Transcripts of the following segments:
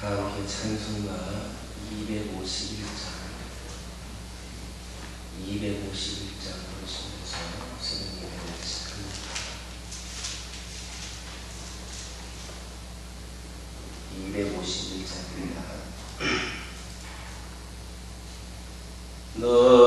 가요계 찬송가 251장 251장 보시면서 선생님의 말씀 니다 251장입니다. 너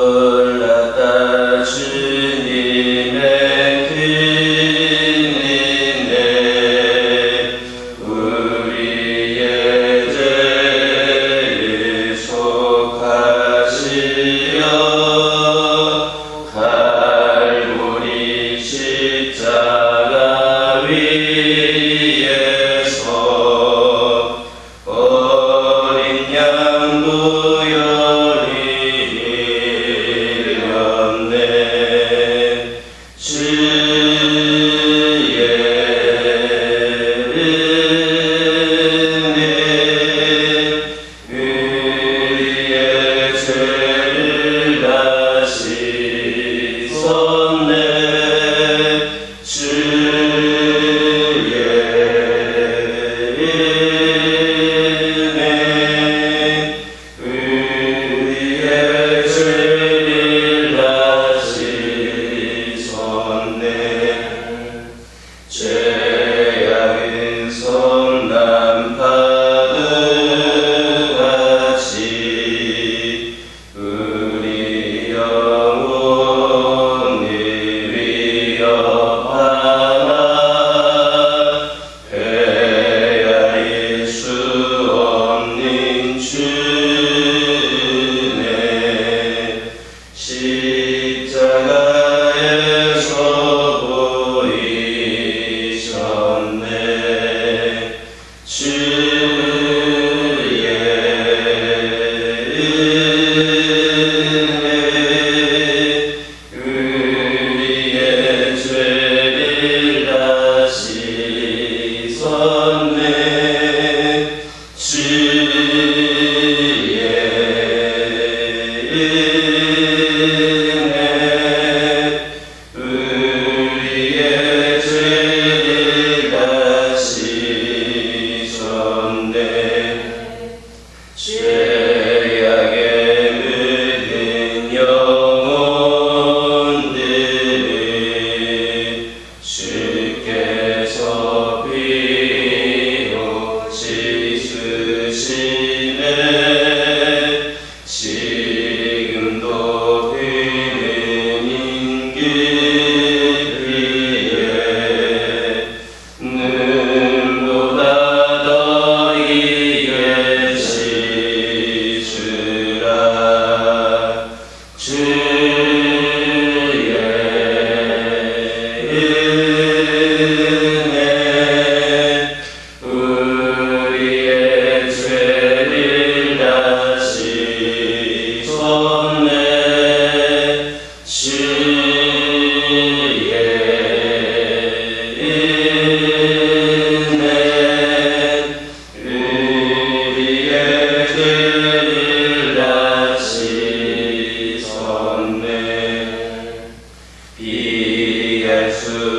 이 예수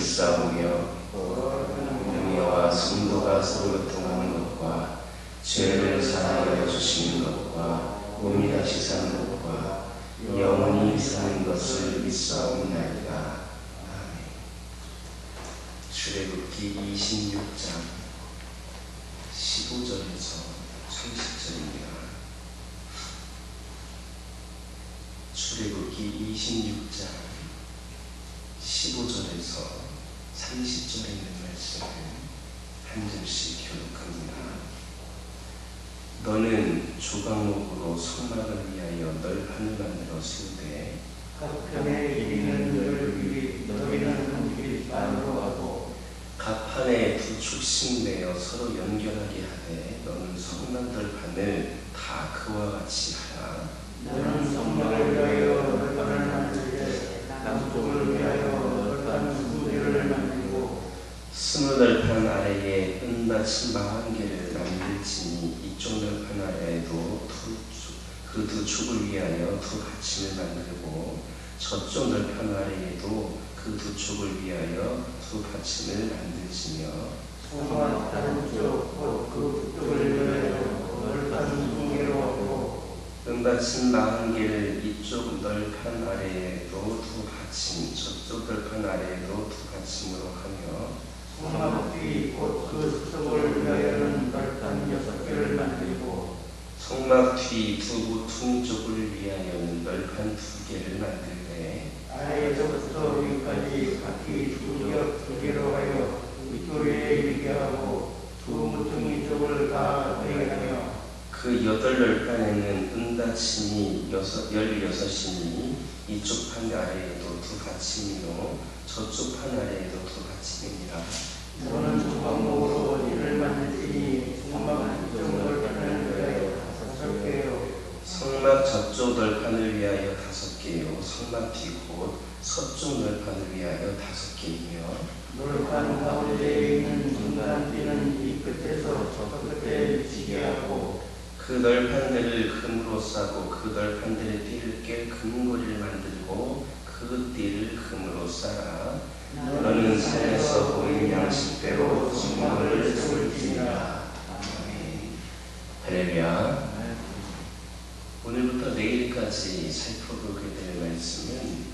믿사오며 능력과 성도가 서로 통하는 것과 죄를 사하여 주시는 것과 몸이 다시 사는 것과 영원히 사는 것을 믿사옵나이다. 아멘. 출애굽기 26장 15절에서 30절입니다. 출애굽기 26장 15절에서 30절에 있는 말씀을 한 절씩 교독합니다. 너는 조각목으로 성막을 위하여 널판을 만들어 세우되 각 편에 이르는 열길이 너희는 한 길이 안으로 가고 각 판에 두 축씩 내어 서로 연결하게 하되 너는 성막 널판을 다 그와 같이 하라 너는 성막을 위하여 널판을 만들되 남쪽을 위하여 널판 두 개를 만들고 스무 널판 은받침 마한 개를 만들지니 이쪽 널판 아래에도 그두 축을 위하여 두 받침을 만들고 저쪽 널판 아래에도 그 두 축을 위하여 두 받침을 만들지며 성막 다른 쪽곧 그쪽을 위하여 두 개로 하고 은받침 마흔 개를 이쪽 널판 아래에도 두 받침, 저쪽 널판 아래에도 두 받침으로 하며 성막 뒤 곧그 수석을 위하여는 널판 여섯 개를 만들고 성막 뒤 두부 퉁 쪽을 위하여는 널판 두 개를 만들되 아래에서부터 위까지 각기 두겹 두 개로 하여 윗도리에 이르게 하고 두 무퉁이 쪽을 다 회하며 그 여덟 널판에는 은받침이 여섯, 열여섯이니 이쪽 판 아래에도 두 받침이요 저쪽 판 아래에도 두 받침이니라 너는 조각목으로 이를 만들지니 성막 이쪽을 판을 위하여 다섯 개요. 성막 저쪽 널판을 위하여 다섯 개요. 성막 뒤곧 서쪽 널판을 위하여 다섯 개이며 놀판 가운데에 있는 중간 띠는 이 끝에서 저 끝에 미치게 하고 그 널판들을 금으로 싸고 그 널판들의 띠를 깰 금고리를 만들고 그 띠를 금으로 싸라. 너는 산에서 보이는 양식대로 세울지니라. 아멘. 할렐루야. 오늘부터 내일까지 살펴보게 될 말씀은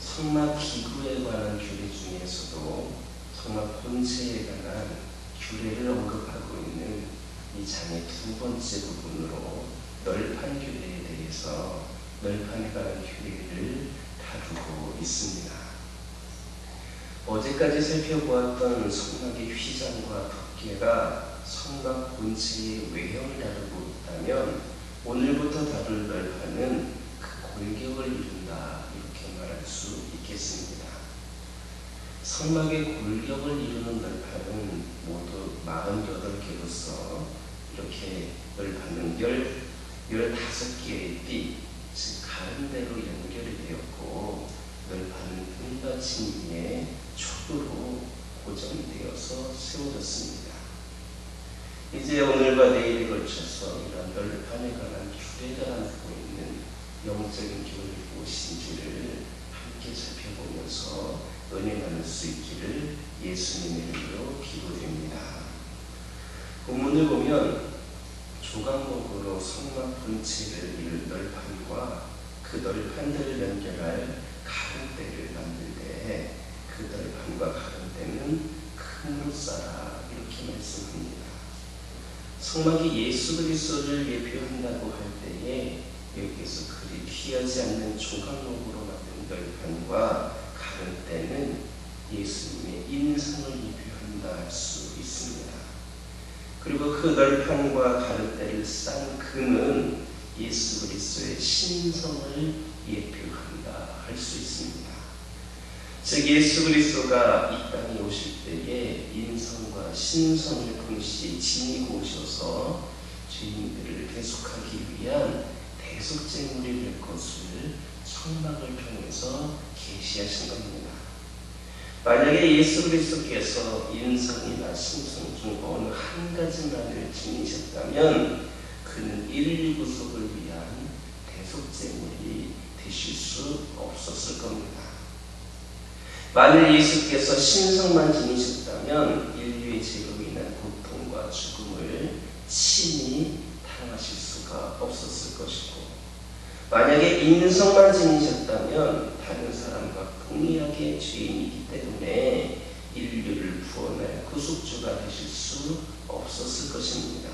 성막 기구에 관한 규례 중에서도 성막 본체에 관한 규례를 언급하고 있는 이 장의 두 번째 부분으로 널판 규례에 대해서 널판에 관한 규례를 다루고 있습니다. 어제까지 살펴보았던 성막의 휘장과 덮개가 성막 본체의 외형을 다루고 있다면 오늘부터 다룰 널판은 그 골격을 이룬다 이렇게 말할 수 있겠습니다. 성막의 골격을 이루는 널판은 모두 48개로서 이렇게 널판은 15개의 띠, 즉 가운데로 연결이 되었고 은받침 위에 촉으로 고정되어서 세워졌습니다. 이제 오늘과 내일에 걸쳐서 이런 널판에 관한 담고 있는 영적인 교훈이 무엇인지를 함께 살펴보면서 은혜 나눌 수 있기를 예수님의 이름으로 기도드립니다. 본문을 보면 조각목으로 성막 이룰 널판과 그 널판들을 연결할 가름대를 만들 때그 널판과 가름대는 금으로 쌓아 이렇게 말씀합니다. 성막이 예수 그리스도를 예표한다고 할 때에 여기에서 그리 귀하지 않는 조각목으로 만든 널판과 가름대는 예수님의 인성을 예표한다 할 수 있습니다. 그리고 그 널판과 가름대를 싼 금은 예수 그리스도의 신성을 예표한다 할 수 있습니다. 즉 예수 그리스도가 이 땅에 오실 때에 인성과 신성을 동시에 지니고 오셔서 죄인들을 대속하기 위한 대속제물이 될 것을 성막을 통해서 계시하신 겁니다. 만약에 예수 그리스도께서 인성이나 심성 중 어느 한 가지만을 지니셨다면 그는 인류 구속을 위한 대속제물이 되실 수 없었을 겁니다. 만일 예수께서 신성만 지니셨다면 인류의 죄로 인한 고통과 죽음을 친히 당하실 수가 없었을 것이고 만약에 인성만 지니셨다면 다른 사람과 동일하게 죄인이기 때문에 인류를 구원할 구속주가 되실 수 없었을 것입니다.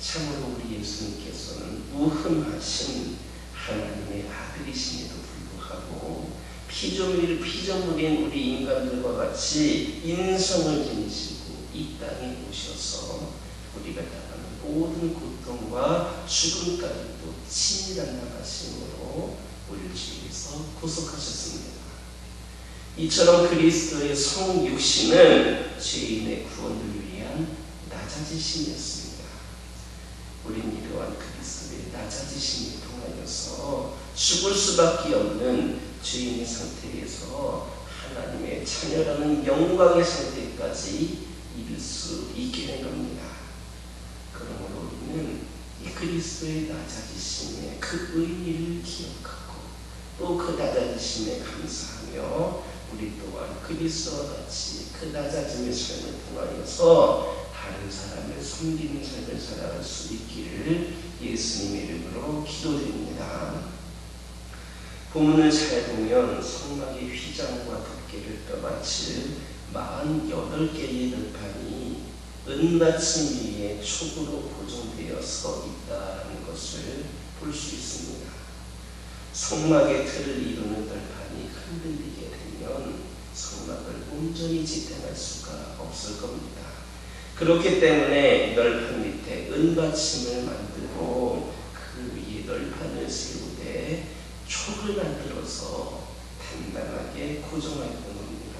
참으로 우리 예수님께서는 무흠하신 하나님의 아들이심에도 불구하고 피조물, 피조물인 우리 인간들과 같이 인성을 지니시고 이 땅에 오셔서 우리가 당하는 모든 고통과 죽음까지도 친히 담당하심으로 우리를 주위에서 구속하셨습니다. 이처럼 그리스도의 성육신은 죄인의 구원을 위한 낮아지심이었습니다. 우린 이러한 그리스도의 낮아지심을 통하여서 죽을 수밖에 없는 죄인의 상태에서 하나님의 자녀라는 영광의 상태까지 이룰 수 있게 된 겁니다. 그러므로 우리는 이 그리스도의 낮아지심의 그 의미를 기억하고 또그 낮아지심에 감사하며 우리 또한 그리스도와 같이 그 낮아짐의 삶을 통하여서 다른 사람을 섬기는 삶을 살아갈 수 있기를 예수님의 이름으로 기도드립니다. 본문을 잘 보면 성막의 휘장과 덮개를 떠받칠 48개의 널판이 은받침 위에 촉으로 고정되어 서 있다는 것을 볼 수 있습니다. 성막의 틀을 이루는 널판이 흔들리게 되면 성막을 온전히 지탱할 수가 없을 겁니다. 그렇기 때문에 널판 밑에 은받침을 만들고 그 위에 널판을 세우되 촉을 만들어서 단단하게 고정하였던 겁니다.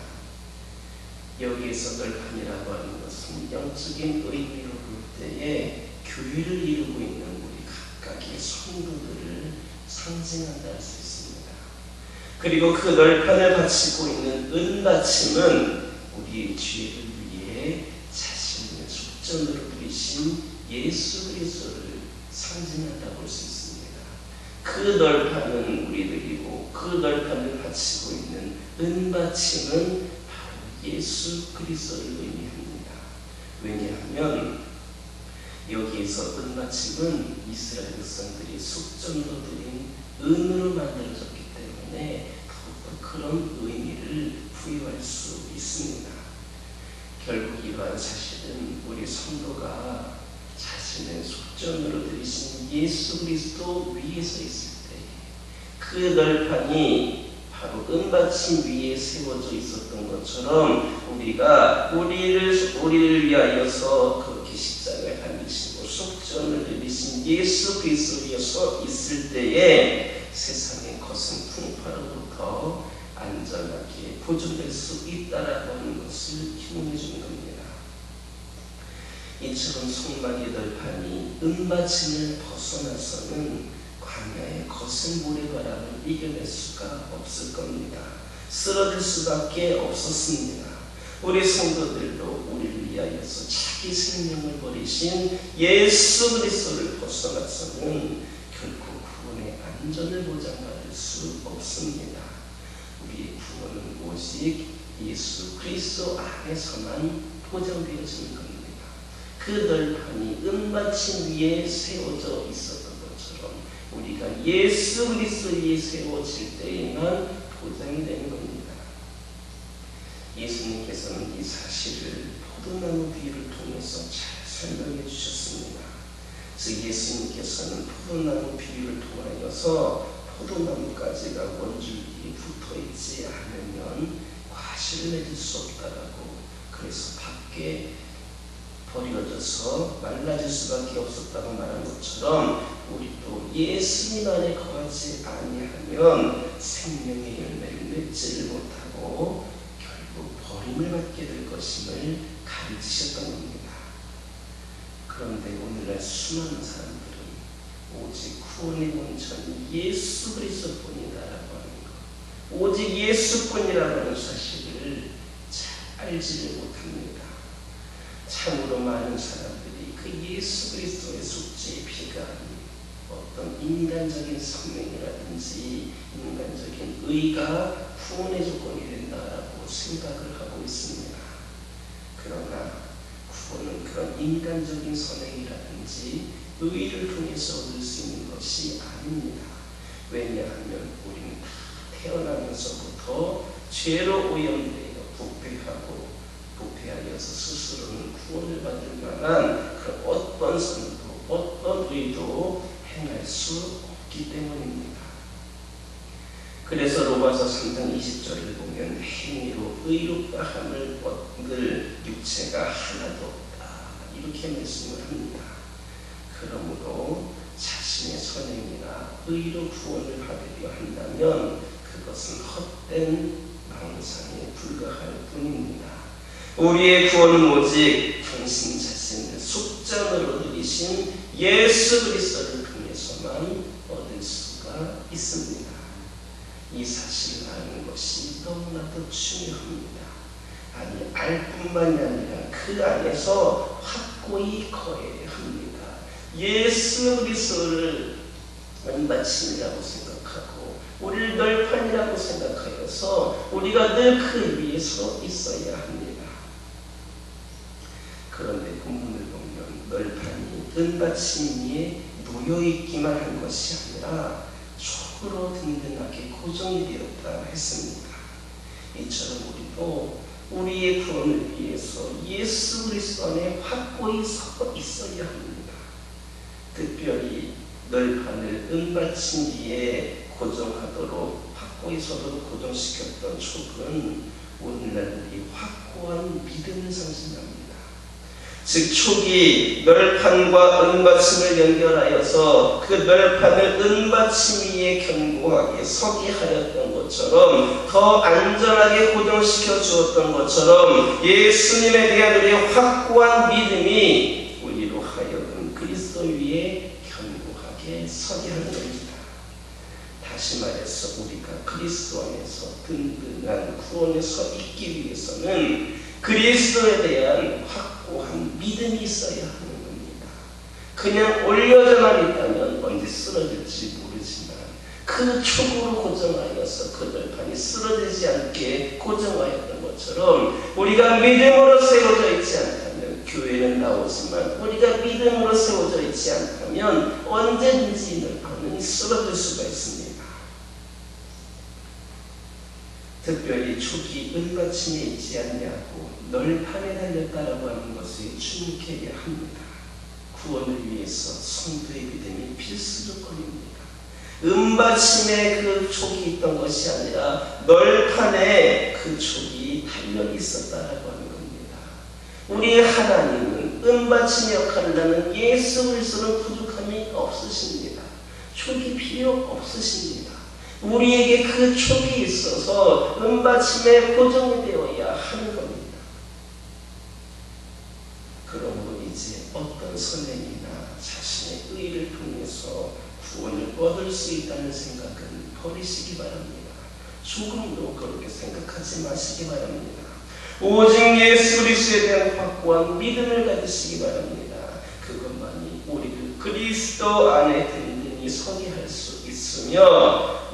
여기에서 널판이라고 하는 것은 영적인 의미로 볼 때에 교회를 이루고 있는 우리 각각의 성도들을 상징한다 할 수 있습니다. 그리고 그 널판을 바치고 있는 은받침은 우리의 죄를 위해 자신의 숙전으로 부리신 예수 그리스도를 상징한다 볼수 있습니다. 그 널판은 우리들이고 그 널판을 바치고 있는 은받침은 바로 예수 그리스도를 의미합니다. 왜냐하면 여기에서 은받침은 이스라엘 백성들이 숙전으로 드린 은으로 만들어졌기 때문에 더욱더 그런 의미를 부여할 수 있습니다. 결국 이러한 사실은 우리 성도가 자신의 숙전으로 들이신 예수 그리스도 위에 서 있을 때 그 널판이 바로 은받침 위에 세워져 있었던 것처럼 우리가 우리를 우리를 위하여서 그렇게 십자가에 숙전을 들이신 예수 그리스도 위에 서 있을 때에 세상의 거센 풍파로부터 안전하게 보존될 수 있다라고 하는 것을 기원해 주는 겁니다. 이처럼 성막의 널판이 은받침을 벗어나서는 광야의 거센 모래바람을 이겨낼 수가 없을 겁니다. 쓰러질 수밖에 없었습니다. 우리 성도들도 우리를 위하여서 자기 생명을 버리신 예수 그리스도를 벗어나서는 결코 구원의 안전을 보장받을 수 없습니다. 우리의 구원은 오직 예수 그리스도 안에서만 보장되어지는 겁니다. 그 널판이 은받침 위에 세워져 있었던 것처럼 우리가 예수 그리스도 위에 세워질 때에만 보장이 되는 겁니다. 예수님께서는 이 사실을 포도나무 비유를 통해서 잘 설명해 주셨습니다. 즉 예수님께서는 포도나무 비유를 통하여서 포도나무 가지가 원줄기에 붙어 있지 않으면 과실을 맺을 수 없다라고 그래서 밖에 버려져서 말라질 수밖에 없었다고 말한 것처럼 우리도 예수님 안에 거하지 아니하면 생명의 열매를 맺지를 못하고 버림을 받게 될 것임을 가르치셨던 겁니다. 그런데 오늘날 수많은 사람들은 오직 구원의 원천 예수 그리스도뿐이다라고 하는 것. 오직 예수뿐이라는 사실을 잘 알지를 못합니다. 참으로 많은 사람들이 그 예수 그리스도의 속죄의 피가 어떤 인간적인 성명이라든지 인간적인 의가 구원의 조건이 된다라고 생각을 하고 있습니다. 그러나 구원은 그런 인간적인 선행이라든지 의를 통해서 얻을 수 있는 것이 아닙니다. 왜냐하면 우리는 다 태어나면서부터 죄로 오염되어 부패하고 부패하여서 스스로는 구원을 받을 만한 그 어떤 선도 어떤 의도 행할 수 없기 때문입니다. 그래서 로마서 3장 20절을 보면 행위로 의롭다 함을 얻을 육체가 하나도 없다 이렇게 말씀을 합니다. 그러므로 자신의 선행이나 의로 구원을 받으려 한다면 그것은 헛된 망상에 불과할 뿐입니다. 우리의 구원은 오직 당신 자신을 숙전으로 들이신 예수 그리스도를 통해서만 얻을 수가 있습니다. 이 사실을 아는 것이 너무나도 중요합니다. 아니 알 뿐만이 아니라 그 안에서 확고히 거해야 합니다. 예수 그리스도를 은받침이라고 생각하고 우리를 널판이라고 생각하여서 우리가 늘 그 위에 서 있어야 합니다. 그런데 본문을 보면 널판이 은받침 위에 놓여 있기만 한 것이 아니라 촉으로 든든하게 고정이 되었다 했습니다. 이처럼 우리도 우리의 구원을 위해서 예수 그리스도 안에 확고히 서 있어야 합니다. 특별히 널판을 은받침 위에 고정하도록 확고히 서도록 고정시켰던 촉은 오늘날 우리 확고한 믿음을 상징합니다. 즉 촉이 널판과 은받침을 연결하여서 그 널판을 은받침 위에 견고하게 서게 하였던 것처럼 더 안전하게 고정시켜 주었던 것처럼 예수님에 대한 우리의 확고한 믿음이 우리로 하여금 그리스도 위에 견고하게 서게 하는 겁니다. 다시 말해서 우리가 그리스도 안에서 든든한 구원에 서 있기 위해서는 그리스도에 대한 확 고한 믿음이 있어야 하는 겁니다. 그냥 올려져만 있다면 언제 쓰러질지 모르지만 그 촉으로 고정하여서 그 널판이 쓰러지지 않게 고정하였던 것처럼 우리가 믿음으로 세워져 있지 않다면 교회는 나오지만 우리가 믿음으로 세워져 있지 않다면 언제든지 이 널판은 쓰러질 수가 있습니다. 특별히 촉이 은받침에 있지 않냐고 널 판에 달렸다라고 하는 것에 주목해야 합니다. 구원을 위해서 성도의 믿음이 필수 조건입니다. 은받침에 그 촉이 있던 것이 아니라 널판에 그 촉이 달려 있었다라고 하는 겁니다. 우리 하나님은 은받침 역할을 하는 예수 그리스도는 부족함이 없으십니다. 촉이 필요 없으십니다. 우리에게 그 촉이 있어서 은받침에 고정이 되어야 하는 겁니다. 그러므로 이제 어떤 선행이나 자신의 의를 통해서 구원을 얻을 수 있다는 생각은 버리시기 바랍니다. 조금도 그렇게 생각하지 마시기 바랍니다. 오직 예수 그리스도에 대한 확고한 믿음을 가지시기 바랍니다. 그것만이 우리를 그리스도 안에 든든히 서게 할 수 있으며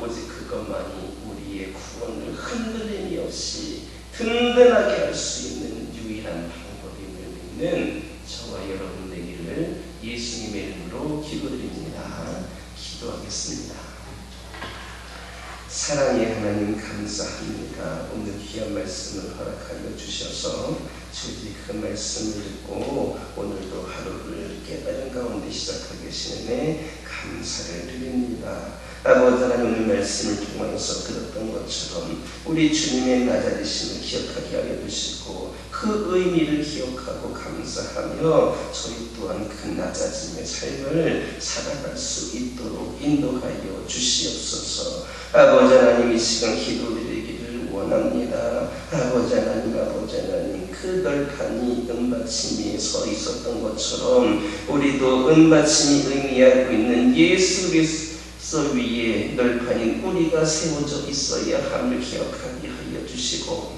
그것만이 우리의 구원을 흔들림이 없이 든든하게 할 수 있는 유일한 방법임을 믿는 저와 여러분 되기를 예수님의 이름으로 기도드립니다. 기도하겠습니다. 사랑의 하나님 감사합니다. 오늘 귀한 말씀을 허락하여 주셔서 저희들이 그 말씀을 듣고 오늘도 하루를 깨달은 가운데 시작하게 하시는 감사를 드립니다. 아버지 하나님 말씀을 통해서 들었던 것처럼 우리 주님의 낮아지심을 기억하게 하여 주시고 그 의미를 기억하고 감사하며 저희 또한 그 낮아짐의 삶을 살아갈 수 있도록 인도하여 주시옵소서. 아버지 하나님 이 시간 기도드리기를 원합니다. 아버지 하나님 아버지 하나님 그 널판이 은받침이 서 있었던 것처럼 우리도 은받침이 의미하고 있는 예수 그리스도 그리스도 위에 널판인 우리가 세워져 있어야 함을 기억하게 하여 주시고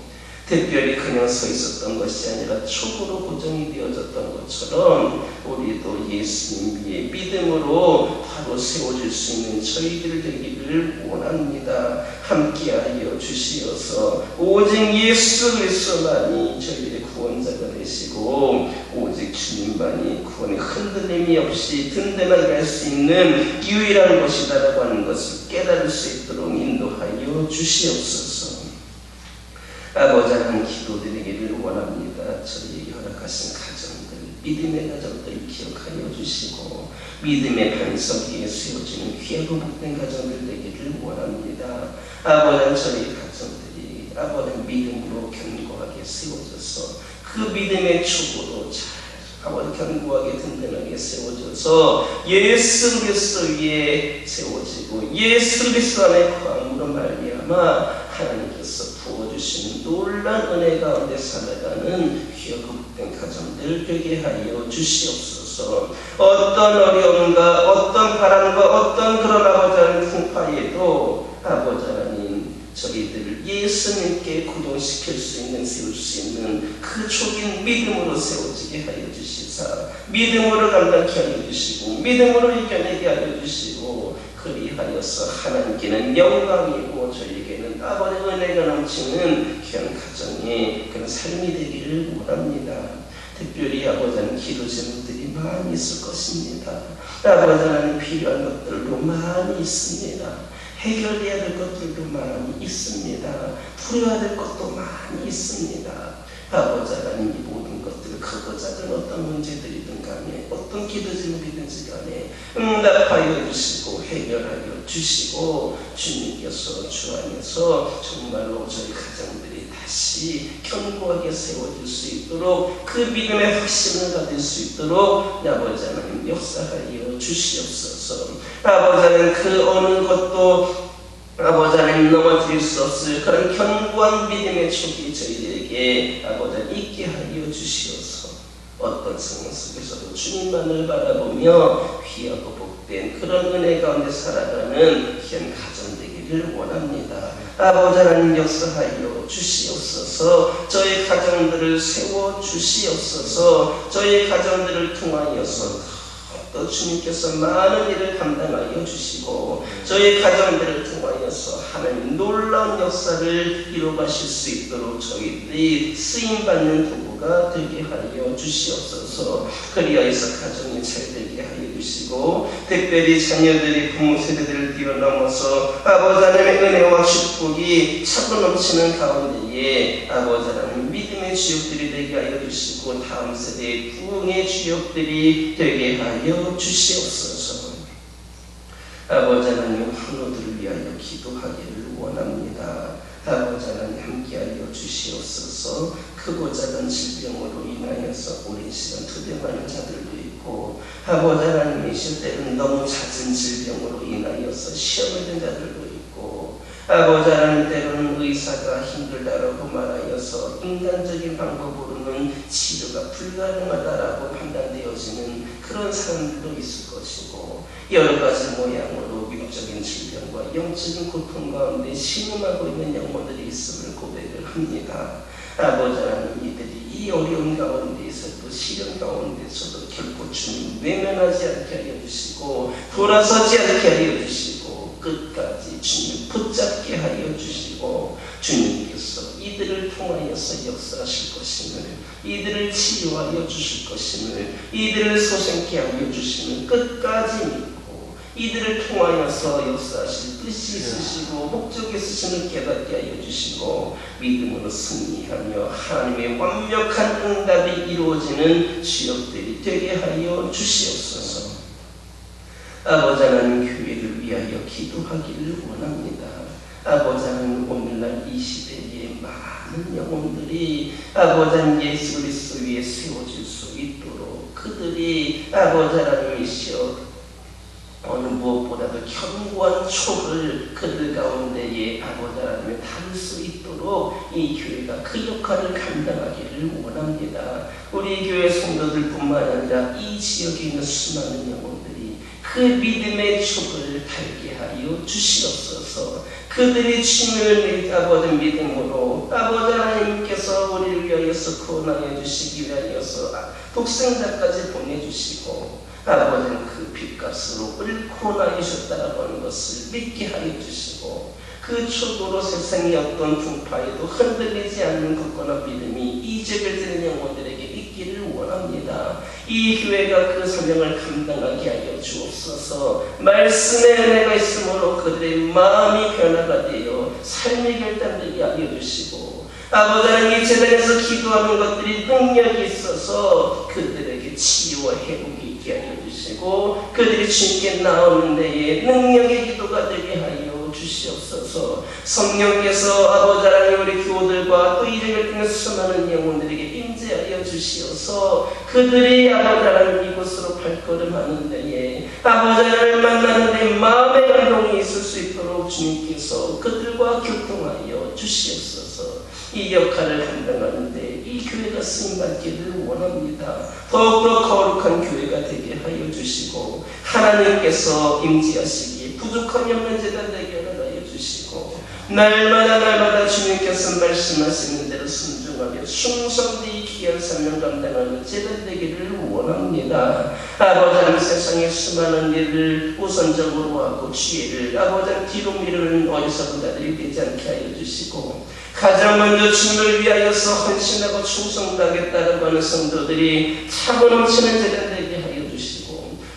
특별히 그냥 서 있었던 것이 아니라 촉으로 고정이 되어졌던 것처럼 우리도 예수님 위에 믿음으로 바로 세워질 수 있는 저희들 되기를 원합니다. 함께하여 주시어서 오직 예수 그리스도만이 저희들의 구원자가 되시고 오직 주님만이 구원의 흔들림이 없이 든든하게 할 수 있는 유일한 것이다라고 하는 것을 깨달을 수 있도록 인도하여 주시옵소서. 아버지 하나님 기도드리기를 원합니다. 저희에게 허락하신 가정들, 믿음의 가정들 기억하여 주시고 믿음의 반석 위에 세워지는 귀하고 복된 가정들 되기를 원합니다. 아버지 저희 가정들이 아버지 믿음으로 견고하게 세워져서 그 믿음의 축으로 잘 아버지 견고하게 든든하게 세워져서 예수 그리스도 위에 세워지고 예수 그리스도 안에 거함으로 말미암아 하나님께서 부어주시는 놀란 은혜 가운데 살아가는 귀하고 복된 가정들 되게 하여 주시옵소서. 어떤 어려움과 어떤 바람과 어떤 아버지 하나님 풍파에도 아버지 하나님 저희들을 예수님께 구동시킬 수 있는 세울 수 있는 그 촉인 믿음으로 세워지게 하여 주시사. 믿음으로 감당케 하여 주시고 믿음으로 이겨내게 하여 주시고 그리하여서 하나님께는 영광이고 저희에게는 아버지 은혜가 넘치는 귀한 가정의 그런 삶이 되기를 원합니다. 특별히 아버지는 기도 제목들이 많이 있을 것입니다. 아버지 하나님 필요한 것들도 많이 있습니다. 해결해야 될 것들도 많이 있습니다. 풀어야 될 것도 많이 있습니다. 아버지 하나님 이 모든 것들을 크고 작은 어떤 문제들이든 간에 어떤 기도 제목이든지 간에 응답하여 주시고 해결하여 주시고 주님께서 주 안에서 정말로 저희 가정들이 다시 견고하게 세워질 수 있도록 그 믿음의 확신을 가질 수 있도록 아버지 하나님 역사하여 주시옵소서. 아버지 하나님 그 어느 것도 아버지 하나님 넘어질 수 없을 그런 견고한 믿음의 촉이 저희들 에게 아버지 있게 하여 주시옵소서 어떤 상황 속에서도 주님만을 바라보며 귀하고 복된 그런 은혜 가운데 살아가는 귀한 가정 되기를 원합니다. 아버지 하나님 역사하여 주시옵소서 저희 가정들을 세워 주시옵소서 저희 가정들을 통하여서 또 주님께서 많은 일을 감당하여 주시고 저희 가정들을 통하여 서 하나님 놀라운 역사를 이루가실 수 있도록 저희들이 쓰임 받는 도구가 되게 하여 주시옵소서. 그리하여서 가정이 잘 되게 하여 주시고 특별히 자녀들이 부모 세대들을 뛰어넘어서 아버지 하나님의 은혜와 축복이 차고 넘치는 가운데에 아버지 하나님 믿음의 주역들이 되게 하여 주시고 다음 세대의 부흥의 주역들이 되게 하여 주시옵소서. 아버지 하나님 환우들을 위하여 기도하기를 원합니다. 아버지 하나님 함께하여 주시옵소서. 크고 작은 질병으로 인하여서 오랜 시간 투병하는 자들도 있고 아버지 하나님 이실 때는 너무 잦은 질병으로 인하여서 시험을 든 자들도 아버지 하나님 때로는 의사가 힘들다라고 말하여서 인간적인 방법으로는 치료가 불가능하다라고 판단되어지는 그런 사람들도 있을 것이고 여러 가지 모양으로 육적인 질병과 영적인 고통 가운데 신음하고 있는 영혼들이 있음을 고백을 합니다. 아버지 하나님 이들이 이 어려운 가운데에서도 시련 가운데서도 결코 주님 외면하지 않게 하여 주시고 돌아서지 않게 하여 주시고 끝까지 주님 붙잡게 하여 주시고 주님께서 이들을 통하여서 역사하실 것임을 이들을 치유하여 주실 것임을 이들을 소생케 하여 주시는 끝까지 믿고 이들을 통하여서 역사하실 뜻이 있으시고 목적이 있으심을 깨닫게 하여 주시고 믿음으로 승리하며 하나님의 완벽한 응답이 이루어지는 지역들이 되게 하여 주시옵소서. 아버지 하나님 교회를 위하여 기도하기를 원합니다. 아버지 하나님 오늘날 이 시대에 많은 영혼들이 아버지 예수 그리스도 위에 세워질 수 있도록 그들이 아버지 하나님이시여 어느 무엇보다도 견고한 촉을 그들 가운데에 아버지 하나님에 담을 수 있도록 이 교회가 그 역할을 감당하기를 원합니다. 우리 교회 성도들뿐만 아니라 이 지역에 있는 수많은 영혼들이 그그 믿음의 촉을 달게 하여 주시옵소서. 그들이 주님을 아버지 믿음으로 아버지 하나님께서 우리를 위하여서 구원하여 주시기 위하여서 독생자까지 보내주시고 아버지는 그 빚값으로 우리를 구원하여 주셨다라고 하는 것을 믿게 하여 주시고 그 촉으로 세상의 어떤 풍파에도 흔들리지 않는 굳건한 믿음이 이적을 드는 영혼들에게 합니다. 이 교회가 그 사명을 감당하게 하여 주옵소서. 말씀의 은혜가 있으므로 그들의 마음이 변화가 되어 삶의 결단되게 하여 주시고 아버지 하나님 이 재단에서 기도하는 것들이 능력이 있어서 그들에게 치유와 회복이 있게 하여 주시고 그들이 주님께 나오는 데에 능력의 기도가 되게 하여 주시옵소서 성령께서 아버지 하나님 우리 교우들과 또 이름을 통해 수많은 영혼들에게 임재하여 주시어서 그들이 아버지 하나님 이곳으로 발걸음하는 데에 아버지 하나님을 만나는 데 마음의 감동이 있을 수 있도록 주님께서 그들과 교통하여 주시옵소서 이 역할을 감당하는데 이 교회가 쓰임받기를 원합니다. 더욱더 거룩한 교회가 되게 하여 주시고 하나님께서 임재하시기에 부족함이 없는 재단 되게 하여 주시고 날마다 날마다 주님께서 말씀하시는 대로 순종하며 충성되이 귀한 사명 감당하는 재단 되기를 원합니다. 아버지 하나님 세상의 수많은 일을 우선적으로 하고 지혜를 아버지 하나님 뒤로 미루는 어리석은 자들이 되지 않게 하여 주시고 가장 먼저 주님을 위하여서 헌신하고 충성하겠다라고 하는 성도들이 차고 넘치는 하여 주시고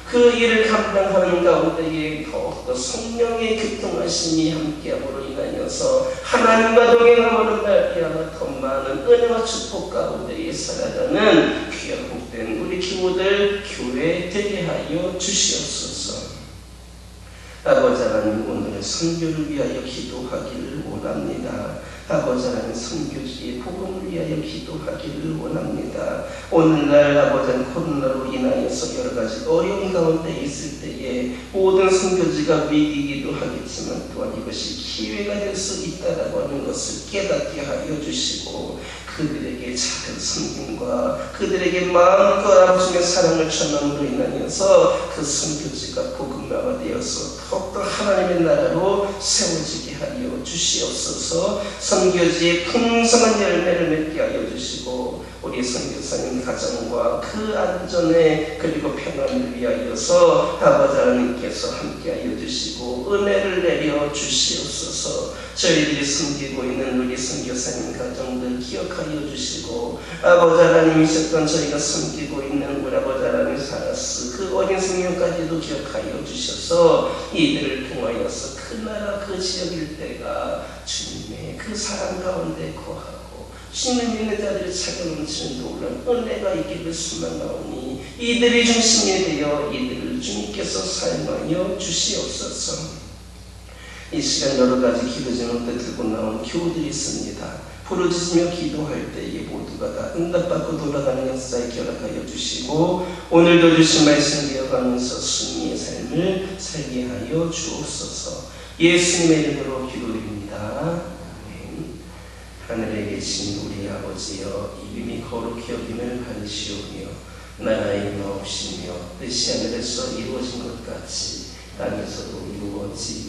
그 일을 감당하는 가운데에 더욱더 성령의 교통하심이 함께함으로 인하여서 하나님과 동행함으로 말미암아 더 많은 은혜와 축복 가운데에 살아가는 귀한 복된 우리 기모들 교회 되게 하여 주시옵소서. 아버지 하나님 오늘의 선교를 위하여 기도하기를 원합니다. 아버지 하나님 선교지의 복음을 위하여 기도하기를 원합니다. 오늘날 아버지 하나님 코로나로 인하여서 여러 가지 어려운 가운데 있을 때에 모든 선교지가 위기이기도 하겠지만 또한 이것이 기회가 될 수 있다라고 하는 것을 깨닫게 하여 주시고 그들에게 작은 섬김과 그들에게 마음껏 아버지의 사랑을 전함으로 인하여서 그 선교지가 복음화가 되어서 더욱더 하나님의 나라로 세워지게 하 여 주시옵소서. 선교지의 풍성한 열매를 맺게 하여 주시고 우리 선교사님 가정과 그 안전에 그리고 평안을 위하여서 아버지 하나님께서 함께하여 주시고 은혜를 내려 주시옵소서. 저희들이 섬기고 있는 우리 선교사님 가정들 기억하여 주시고 아버지 하나님이셨던 저희가 섬기고 있는 우리 아버지 살았스 그 어린 생명까지도 기억하여 주셔서 이들을 통하여서 그 나라 그 지역 일대가 주님의 그 사랑 가운데 거하고 주님을 믿는 차가 넘치는 놀란 은혜가 있기를 수만나오니 이들이 중심이 되어 이들을 주님께서 사용하여 주시옵소서 이 시간 여러 가지 기도 제목들 들고 나온 교우들이 있습니다. 부르짖으며 기도할 때에 모두가 다 응답받고 돌아가는 역사에 결합하여 주시고 오늘도 주신 말씀 이어가면서 승리의 삶을 살게 하여 주옵소서 예수님의 이름으로 기도드립니다. 아멘. 하늘에 계신 우리 아버지여 이름이 거룩히 여김을 받으시오며 나라의 마옵시며 뜻이 하늘에서 이루어진 것 같이 땅에서도 이루어지이다.